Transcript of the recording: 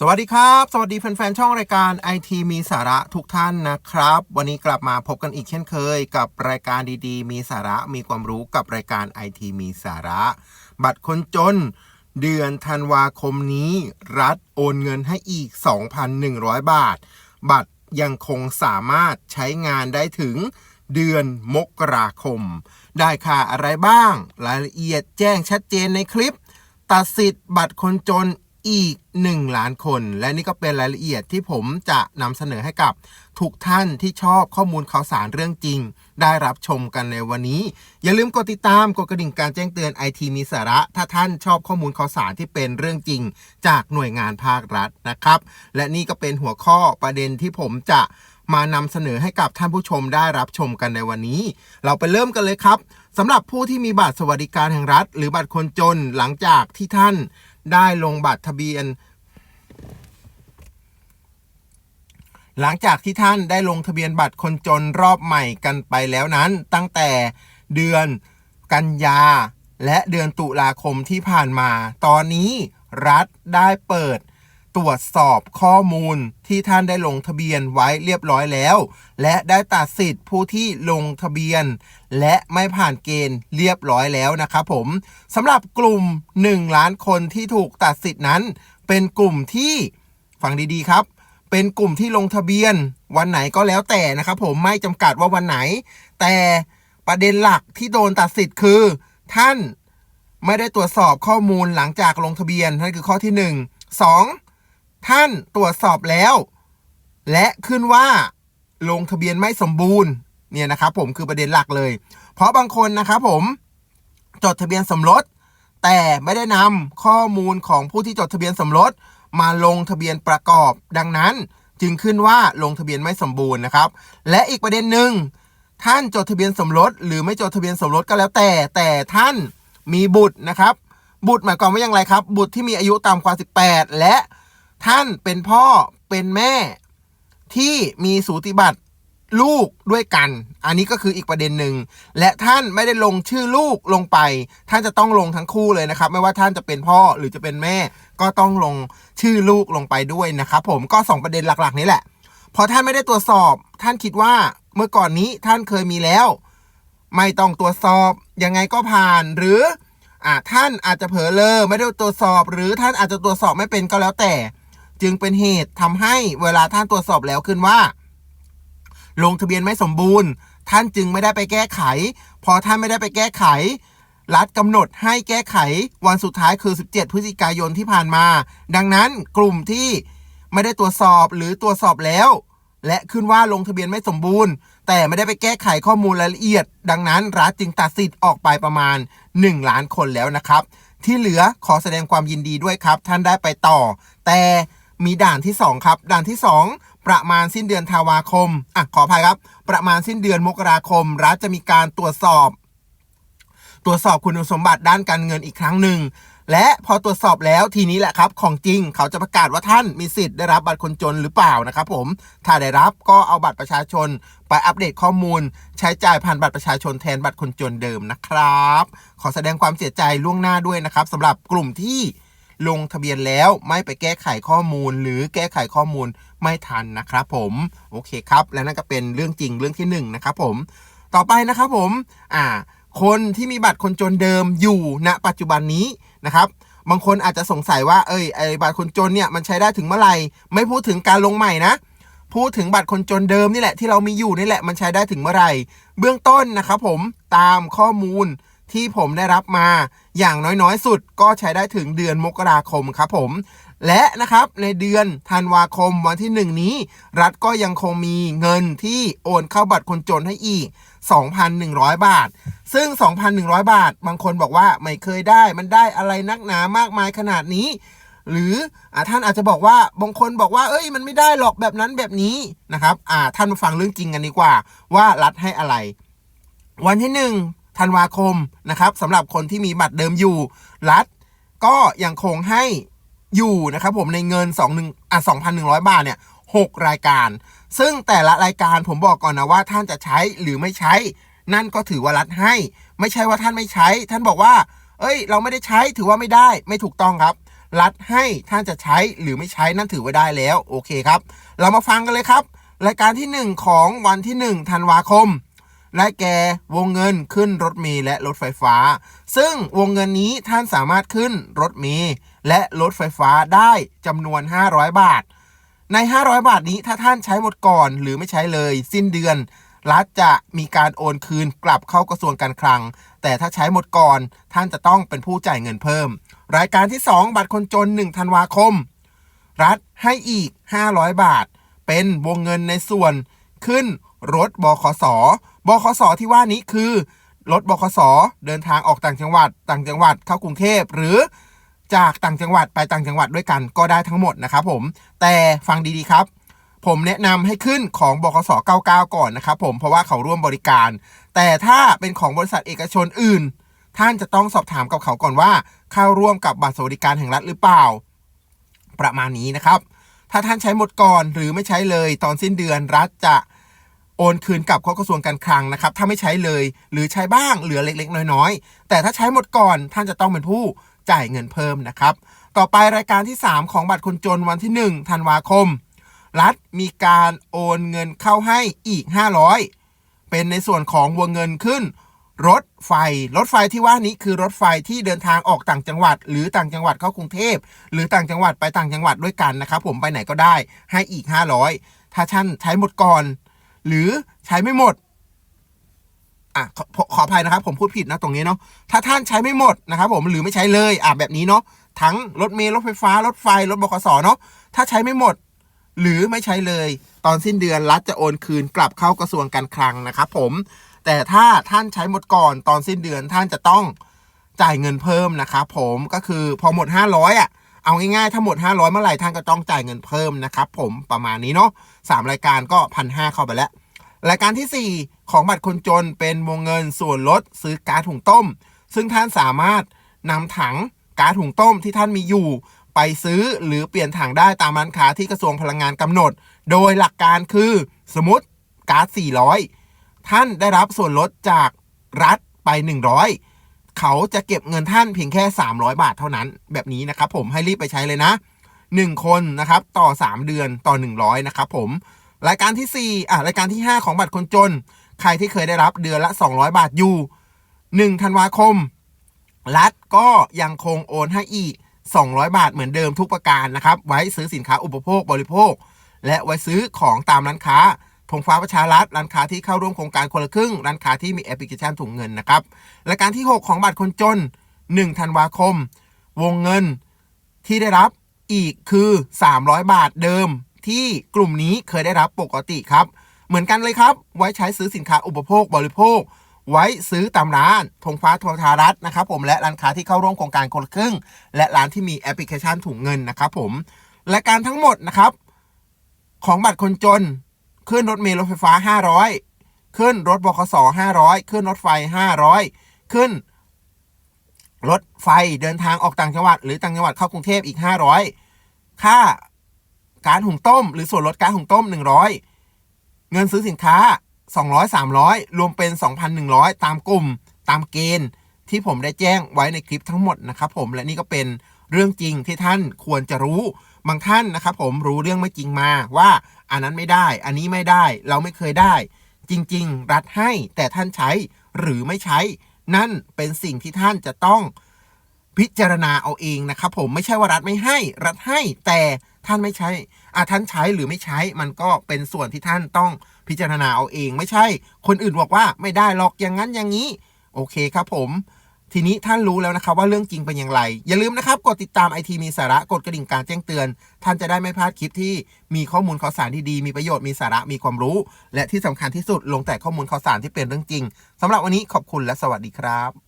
สวัสดีครับ สวัสดีแฟนๆ ช่องรายการ IT มีสาระทุกท่านนะครับ วันนี้กลับมาพบกันอีกเช่นเคย กับรายการดีๆ มีสาระมีความรู้กับรายการ IT มีสาระ บัตรคนจน เดือนธันวาคมนี้ รัฐโอนเงินให้อีก 2,100 บาท บัตรยังคงสามารถใช้งานได้ถึงเดือนมกราคม ได้ค่าอะไรบ้าง รายละเอียดแจ้งชัดเจนในคลิป ตัดสิทธิ์บัตรคนจน อีก 1 ล้านคน และนี่ก็เป็นรายละเอียดที่ผมจะนำเสนอให้กับทุกท่านที่ชอบข้อมูลข่าวสารเรื่องจริง ได้รับชมกันในวันนี้ อย่าลืมกดติดตามกดกระดิ่งการแจ้งเตือนไอทีมีสาระ ถ้าท่านชอบข้อมูลข่าวสารที่เป็นเรื่องจริง จากหน่วยงานภาครัฐนะครับ และนี่ก็เป็นหัวข้อประเด็นที่ผมจะมานำเสนอให้กับท่านผู้ชมได้รับชมกันในวันนี้ เราไปเริ่มกันเลยครับสำหรับผู้ที่มีบัตรสวัสดิการแห่งรัฐ หรือบัตรคนจนหลังจากที่ท่าน ได้ลงบัตรทะเบียน หลังจากที่ท่านได้ลงทะเบียนบัตรคนจนรอบใหม่กันไปแล้วนั้น ตั้งแต่เดือนกันยาและเดือนตุลาคมที่ผ่านมา ตอนนี้รัฐได้เปิด ตรวจสอบข้อมูลที่ท่านได้ลงทะเบียนไว้เรียบร้อยแล้ว และได้ตัดสิทธิ์ผู้ที่ลงทะเบียน และไม่ผ่านเกณฑ์เรียบร้อยแล้วนะครับผมสำหรับกลุ่ม 1 ล้านคนที่ถูกตัดสิทธิ์นั้น เป็นกลุ่มที่ฟังดีๆครับ เป็นกลุ่มที่ลงทะเบียน วันไหนก็แล้วแต่นะครับผมไม่จำกัดว่าวันไหน แต่ประเด็นหลักที่โดนตัดสิทธิ์คือ ท่านไม่ได้ตรวจสอบข้อมูลหลังจากลงทะเบียนนั่นคือข้อที่ 1 2 ท่านตรวจสอบแล้ว และขึ้นว่าลงทะเบียนไม่สมบูรณ์เนี่ยนะครับผมคือประเด็นหลักเลย เพราะบางคนนะครับผมจดทะเบียนสมรส แต่ไม่ได้นำข้อมูลของผู้ที่จดทะเบียนสมรส มาลงทะเบียนประกอบ ดังนั้นจึงขึ้นว่าลงทะเบียนไม่สมบูรณ์นะครับ และอีกประเด็นหนึ่งท่านจดทะเบียนสมรส หรือไม่จดทะเบียนสมรสก็แล้วแต่ แต่ท่านมีบุตรนะครับ บุตรหมายความว่าอย่างไรครับ บุตรที่มีอายุต่ำกว่า 18 และ ท่านเป็นพ่อเป็นแม่ที่มีสูติบัตรลูกด้วยกัน อันนี้ก็คืออีกประเด็นหนึ่ง และท่านไม่ได้ลงชื่อลูกลงไป ท่านจะต้องลงทั้งคู่เลยนะครับ ไม่ว่าท่านจะเป็นพ่อหรือจะเป็นแม่ ก็ต้องลงชื่อลูกลงไปด้วยนะครับ ผมก็สองประเด็นหลักๆ นี้แหละ พอท่านไม่ได้ตรวจสอบ ท่านคิดว่าเมื่อก่อนนี้ท่านเคยมีแล้ว ไม่ต้องตรวจสอบ ยังไงก็ผ่าน หรืออ่าท่านอาจจะเผลอเลอไม่ได้ตรวจสอบ หรือท่านอาจจะตรวจสอบไม่เป็นก็แล้วแต่ จึงเป็นเหตุทำให้เวลาท่านตรวจสอบแล้วขึ้นว่า ลงทะเบียนไม่สมบูรณ์ ท่านจึงไม่ได้ไปแก้ไข พอท่านไม่ได้ไปแก้ไข รัฐกำหนดให้แก้ไขวันสุดท้ายคือ 17 พฤศจิกายนที่ผ่านมา ดังนั้นกลุ่มที่ไม่ได้ตรวจสอบหรือตรวจสอบแล้ว และขึ้นว่าลงทะเบียนไม่สมบูรณ์ แต่ไม่ได้ไปแก้ไขข้อมูลรายละเอียด ดังนั้นรัฐจึงตัดสิทธิ์ออกไปประมาณ 1 ล้านคนแล้วนะครับ ที่เหลือขอแสดงความยินดีด้วยครับ ท่านได้ไปต่อ แต่ มีด่านที่ 2 ครับ ด่านที่ 2 ประมาณสิ้นเดือนธันวาคมอะขออภัยครับ ประมาณสิ้นเดือนมกราคม รัฐจะมีการตรวจสอบ ตรวจสอบคุณสมบัติด้านการเงินอีกครั้งหนึ่งและพอตรวจสอบแล้วทีนี้แหละครับ ของจริงเขาจะประกาศว่าท่านมีสิทธิ์ได้รับบัตรคนจนหรือเปล่านะครับผม ถ้าได้รับก็เอาบัตรประชาชน ไปอัปเดตข้อมูล ใช้จ่ายผ่านบัตรประชาชนแทนบัตรคนจนเดิมนะครับ ขอแสดงความเสียใจล่วงหน้าด้วยนะครับสำหรับกลุ่มที่ ลงทะเบียนแล้วไม่ไปแก้ไขข้อมูล หรือแก้ไขข้อมูลไม่ทันนะครับผมโอเคครับ และนั่นก็เป็นเรื่องจริงเรื่องที่หนึ่งนะครับผมต่อไปนะครับผมอ่าคนที่มีบัตรคนจนเดิมอยู่ณ ปัจจุบันนี้นะครับบางคนอาจจะสงสัยว่าเอ้ยไอ้บัตรคนจนเนี่ยมันใช้ได้ถึงเมื่อไหร่ไม่พูดถึงการลงใหม่นะพูดถึงบัตรคนจนเดิมนี่แหละที่เรามีอยู่นี่แหละมันใช้ได้ถึงเมื่อไหร่ เบื้องต้นนะครับผมตามข้อมูล ที่ผมได้รับมาอย่างน้อยๆ สุดก็ใช้ได้ถึงเดือนมกราคมครับผม และนะครับในเดือนธันวาคมวันที่ 1 นี้ รัฐก็ยังคงมีเงินที่โอนเข้าบัตรคนจนให้อีก 2,100 บาท ซึ่ง 2,100 บาท บางคนบอกว่าไม่เคยได้มันได้อะไรนักหนามากมายขนาดนี้ หรืออท่านอาจจะบอกว่าบางคนบอกว่า เอ้ยมันไม่ได้หรอกแบบนั้นแบบนี้นะครับท่านมาฟังเรื่องจริงกันดีกว่า ว่ารัฐให้อะไรวันที่หนึ่ง ธันวาคมนะครับสำหรับคนที่มีบัตรเดิมอยู่รัฐก็ยังคงให้อยู่นะครับผมในเงิน2 1อะ2,100 บาทเนี่ย6รายการ ซึ่งแต่ละรายการผมบอกก่อนนะว่าท่านจะใช้หรือไม่ใช้ นั่นก็ถือว่ารัฐให้ ไม่ใช่ว่าท่านไม่ใช้ ท่านบอกว่า เอ้ย เราไม่ได้ใช้ถือว่าไม่ได้ไม่ถูกต้องครับ รัฐให้ท่านจะใช้หรือไม่ใช้นั่นถือว่าได้แล้วโอเคครับ เรามาฟังกันเลยครับ รายการที่ 1 ของวันที่1ธันวาคม และแก่วงเงินขึ้นรถเมล์และรถไฟฟ้า ซึ่งวงเงินนี้ท่านสามารถขึ้นรถเมล์และรถไฟฟ้าได้จำนวน 500 บาท ใน 500 บาทนี้ถ้าท่านใช้หมดก่อนหรือไม่ใช้เลย สิ้นเดือนรัฐจะมีการโอนคืนกลับเข้ากระทรวงการคลัง แต่ถ้าใช้หมดก่อนท่านจะต้องเป็นผู้จ่ายเงินเพิ่ม รายการที่ 2 บัตรคนจน 1 ธันวาคม รัฐให้อีก 500 บาท เป็นวงเงินในส่วนขึ้นรถบขส บขสที่ว่านี้คือ รถบขสเดินทางออกต่างจังหวัด ต่างจังหวัดเข้ากรุงเทพหรือจากต่างจังหวัดไปต่างจังหวัดด้วยกันก็ได้ทั้งหมดนะครับผมแต่ฟังดีๆครับ ผมแนะนำให้ขึ้นของบขส99 ก่อนนะครับผมเพราะว่าเขาร่วมบริการ แต่ถ้าเป็นของบริษัทเอกชนอื่น ท่านจะต้องสอบถามกับเขาก่อนว่า เข้าร่วมกับบัตรสวัสดิการแห่งรัฐหรือเปล่า ประมาณนี้นะครับ ถ้าท่านใช้หมดก่อนหรือไม่ใช้เลยตอนสิ้นเดือนรัฐจะ โอนคืนกลับเข้ากระทรวงการคลังนะครับ ถ้าไม่ใช้เลย หรือใช้บ้างเหลือเล็กๆ น้อยๆ แต่ถ้าใช้หมดก่อนท่านจะต้องเป็นผู้จ่ายเงินเพิ่มนะครับ ต่อไปรายการที่ 3 ของบัตรคนจนวันที่ 1 ธันวาคม รัฐมีการโอนเงินเข้าให้อีก 500 เป็นในส่วนของวงเงินขึ้น รถไฟ รถไฟที่ว่านี้คือรถไฟที่เดินทางออกต่างจังหวัด หรือต่างจังหวัดเข้ากรุงเทพ หรือต่างจังหวัดไปต่างจังหวัดด้วยกันนะครับผมไปไหนก็ได้ให้อีก 500 ถ้าท่านใช้หมดก่อน หรือใช้ไม่หมดอะขอขอขออภัยนะครับ ผมพูดผิดนะตรงนี้เนาะถ้าท่านใช้ไม่หมดนะครับ ผมหรือไม่ใช้เลยอะแบบนี้เนาะทั้งรถเมล์รถไฟฟ้ารถไฟรถบขสเนาะถ้าใช้ไม่หมด หรือไม่ใช้เลย ตอนสิ้นเดือนรัฐจะโอนคืนกลับเข้ากระทรวงการคลังนะครับผมแต่ถ้าท่านใช้หมดก่อนตอนสิ้นเดือนท่านจะต้องจ่ายเงินเพิ่มนะครับผมก็คือพอหมด 500อะ เอาง่ายๆ ถ้าหมด 500 เมื่อไหร่ท่านก็ต้องจ่ายเงินเพิ่มนะครับผมประมาณนี้เนาะสามรายการก็พันห้าเข้าไปแล้ว รายการทีสี่ 4 ของบัตรคนจนเป็นวงเงินส่วนลดซื้อก๊าซหุงต้ม ซึ่งท่านสามารถนำถังก๊าซหุงต้มที่ท่านมีอยู่ ไปซื้อหรือเปลี่ยนถังได้ตามร้านค้าที่กระทรวงพลังงานกำหนด โดยหลักการคือสมมติก๊าซ400 ท่านได้รับส่วนลดจากรัฐไป 100 เขาจะเก็บเงินท่านเพียงแค่ 300 บาทเท่านั้น แบบนี้นะครับผมให้รีบไปใช้เลยนะ 1 คนนะครับต่อ 3 เดือนต่อ 100นะครับผมรายการที่ 4 อะรายการที่ 5 ของบัตรคนจน ใครที่เคยได้รับเดือนละ 200 บาทอยู่ 1 ธันวาคม รัฐก็ยังคงโอนให้อีก 200 บาทเหมือนเดิมทุกประการนะครับ ไว้ซื้อสินค้าอุปโภคบริโภค และไว้ซื้อของตามร้านค้า ธงฟ้าประชารัฐร้านค้าที่เข้าร่วมโครงการคนละครึ่ง ร้านค้าที่มีแอปพลิเคชันถุงเงินนะครับรายการที่ 6 ของบัตรคนจน 1 ธันวาคม วงเงินที่ได้รับอีกคือ 300 บาทเดิม ที่กลุ่มนี้เคยได้รับปกติครับ เหมือนกันเลยครับ ไว้ใช้ซื้อสินค้าอุปโภคบริโภค ไว้ซื้อตามร้านธงฟ้าโทรทารัฐนะครับผมและร้านค้าที่เข้าร่วมโครงการคนละครึ่ง และร้านที่มีแอปพลิเคชันถุงเงินนะครับผมและการทั้งหมดนะครับของบัตรคนจน ขึ้นรถเมล์รถไฟฟ้า 500 ขึ้นรถบขส500 ขึ้นรถไฟ 500 ขึ้น รถไฟเดินทางออกต่างจังหวัด หรือต่างจังหวัดเข้ากรุงเทพอีก 500 ค่าการหุงต้ม หรือส่วนลดการหุงต้ม 100 เงินซื้อสินค้า 200 300 รวมเป็น 2,100 ตามกลุ่มตามเกณฑ์ที่ผมได้แจ้งไว้ในคลิปทั้งหมดนะครับผมและนี่ก็เป็น เรื่องจริงที่ท่านควรจะรู้บางท่านนะครับผมรู้เรื่องไม่จริงมาว่าอันนั้นไม่ได้ อันนี้ไม่ได้เราไม่เคยได้ จริง ๆ รัฐให้แต่ท่านใช้หรือไม่ใช้ นั่นเป็นสิ่งที่ท่านจะต้องพิจารณาเอาเองนะครับผมไม่ใช่ว่ารัฐไม่ให้ รัฐให้แต่ท่านไม่ใช้อะท่านใช้หรือไม่ใช้ มันก็เป็นส่วนที่ท่านต้องพิจารณาเอาเอง ไม่ใช่ คนอื่นบอกว่าไม่ได้หรอกอย่างนั้นอย่างนี้ โอเคครับผม ทีนี้ท่านรู้แล้วนะครับว่าเรื่องจริงเป็นอย่างไร อย่าลืมนะครับกดติดตามไอทีมีสาระกดกระดิ่งการแจ้งเตือน ท่านจะได้ไม่พลาดคลิปที่มีข้อมูลข่าวสารที่ดีมีประโยชน์มีสาระมีความรู้ และที่สำคัญที่สุดลงแต่ข้อมูลข่าวสารที่เป็นเรื่องจริงสำหรับวันนี้ขอบคุณและสวัสดีครับ